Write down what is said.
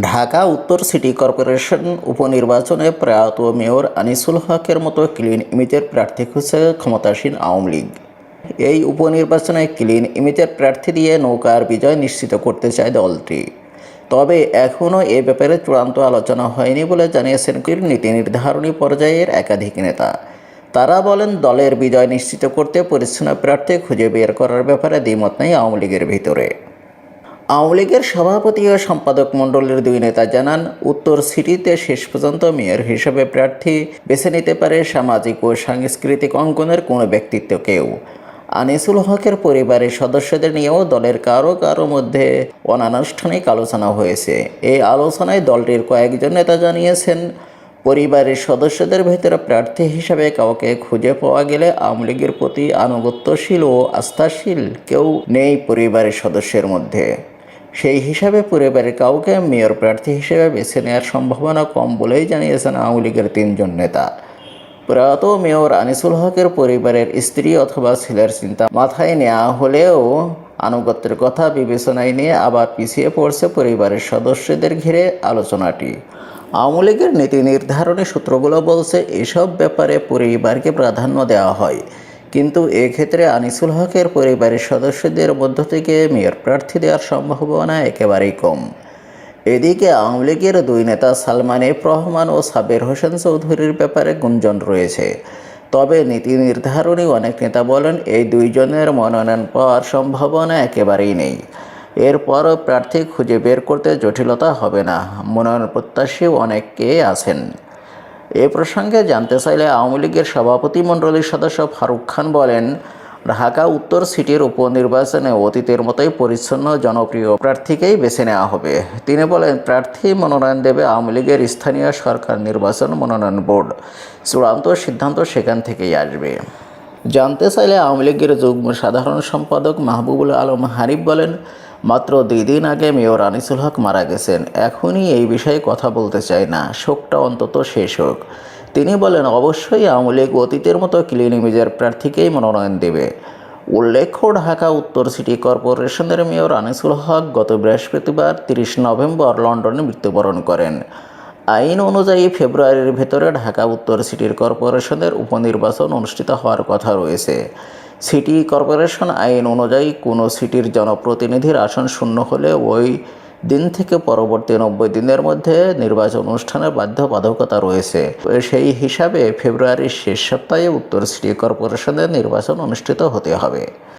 ঢাকা উত্তর city corporation উপনির্বাচনে প্রয়াত মেয়র আনিসুল হকের মতো ক্লিন ইমিজের প্রার্থী খুঁজছে ক্ষমতাসীন আওয়ামী লীগ। এই উপনির্বাচনে ক্লিন ইমিজের প্রার্থী দিয়ে নৌকার বিজয় নিশ্চিত করতে চায় দলটি। তবে এখনও এ ব্যাপারে চূড়ান্ত আলোচনা হয়নি বলে জানিয়েছেন নীতি নির্ধারণী পর্যায়ের একাধিক নেতা। তারা বলেন, দলের বিজয় নিশ্চিত করতে পরিচ্ছন্ন প্রার্থী খুঁজে বের করার ব্যাপারে দ্বিমত নেই আওয়ামী লীগের ভিতরে। আওয়ামী লীগের সভাপতি ও সম্পাদক মণ্ডলের দুই নেতা জানান, উত্তর সিটিতে শেষ পর্যন্ত মেয়র হিসেবে প্রার্থী বেছে নিতে পারে সামাজিক ও সাংস্কৃতিক অঙ্গনের কোনো ব্যক্তিত্ব কেউ। আনিসুল হকের পরিবারের সদস্যদের নিয়েও দলের কারও কারও মধ্যে অনানুষ্ঠানিক আলোচনা হয়েছে। এই আলোচনায় দলটির কয়েকজন নেতা জানিয়েছেন, পরিবারের সদস্যদের ভেতরে প্রার্থী হিসাবে কাউকে খুঁজে পাওয়া গেলে আওয়ামী লীগের প্রতি আনুগত্যশীল ও আস্থাশীল কেউ নেই পরিবারের সদস্যের মধ্যে। সেই হিসাবে পরিবারের কাউকে মেয়র প্রার্থী হিসেবে বেছে নেওয়ার সম্ভাবনা কম বলেই জানিয়েছেন আওয়ামী লীগের তিনজন নেতা। প্রয়াত মেয়র আনিসুল হকের পরিবারের স্ত্রী অথবা ছেলের চিন্তা মাথায় নেওয়া হলেও আনুগত্যের কথা বিবেচনায় নিয়ে আবার পিছিয়ে পড়ছে পরিবারের সদস্যদের ঘিরে আলোচনাটি। আওয়ামী লীগের নীতি নির্ধারণী সূত্রগুলো বলছে, এসব ব্যাপারে পরিবারকে প্রাধান্য দেওয়া হয়। কিন্তু এক্ষেত্রে আনিসুল হকের পরিবারের সদস্যদের মধ্য থেকে মেয়র প্রার্থী দেওয়ার সম্ভাবনা একেবারেই কম। এদিকে আওয়ামী লীগের দুই নেতা সালমান এফ রহমান ও সাবের হোসেন চৌধুরীর ব্যাপারে গুঞ্জন রয়েছে। তবে নীতি নির্ধারণী অনেক নেতা বলেন, এই দুইজনের মনোনয়ন পাওয়ার সম্ভাবনা একেবারেই নেই। এরপরও প্রার্থী খুঁজে বের করতে জটিলতা হবে না। মনোনয়ন প্রত্যাশী অনেকে আছেন। এ প্রসঙ্গে জানতে চাইলে আওয়ামী লীগের সভাপতি মণ্ডলীর সদস্য ফারুক খান বলেন, ঢাকা উত্তর সিটির উপনির্বাচনে অতীতের মতোই পরিচ্ছন্ন জনপ্রিয় প্রার্থীকেই বেছে নেওয়া হবে। তিনি বলেন, প্রার্থী মনোনয়ন দেবে আওয়ামী লীগের স্থানীয় সরকার নির্বাচন মনোনয়ন বোর্ড। চূড়ান্ত সিদ্ধান্ত সেখান থেকেই আসবে। জানতে চাইলে আওয়ামী লীগের যুগ্ম সাধারণ সম্পাদক মাহবুবুল আলম হানিফ বলেন মাত্র দুই দিন আগে মেয়র আনিসুল হক মারা গেছেন। এখনই এই বিষয়ে কথা বলতে চাই না। শোকটা অন্তত শেষ হোক। তিনি বলেন, অবশ্যই আওয়ামী লীগ অতীতের মতো ক্লিন ইমেজের প্রার্থীকেই মনোনয়ন দেবে। উল্লেখ্য, ঢাকা উত্তর সিটি কর্পোরেশনের মেয়র আনিসুল হক গত বৃহস্পতিবার তিরিশ নভেম্বর লন্ডনে মৃত্যুবরণ করেন। আইন অনুযায়ী ফেব্রুয়ারির ভেতরে ঢাকা উত্তর সিটির কর্পোরেশনের উপনির্বাচন অনুষ্ঠিত হওয়ার কথা রয়েছে। সিটি কর্পোরেশন আইন অনুযায়ী কোনো সিটির জনপ্রতিনিধির আসন শূন্য হলে ওই দিন থেকে পরবর্তী নব্বই দিনের মধ্যে নির্বাচন অনুষ্ঠানের বাধ্যবাধকতা রয়েছে। সেই হিসাবে ফেব্রুয়ারির শেষ সপ্তাহে উত্তর সিটি কর্পোরেশনের নির্বাচন অনুষ্ঠিত হতে হবে।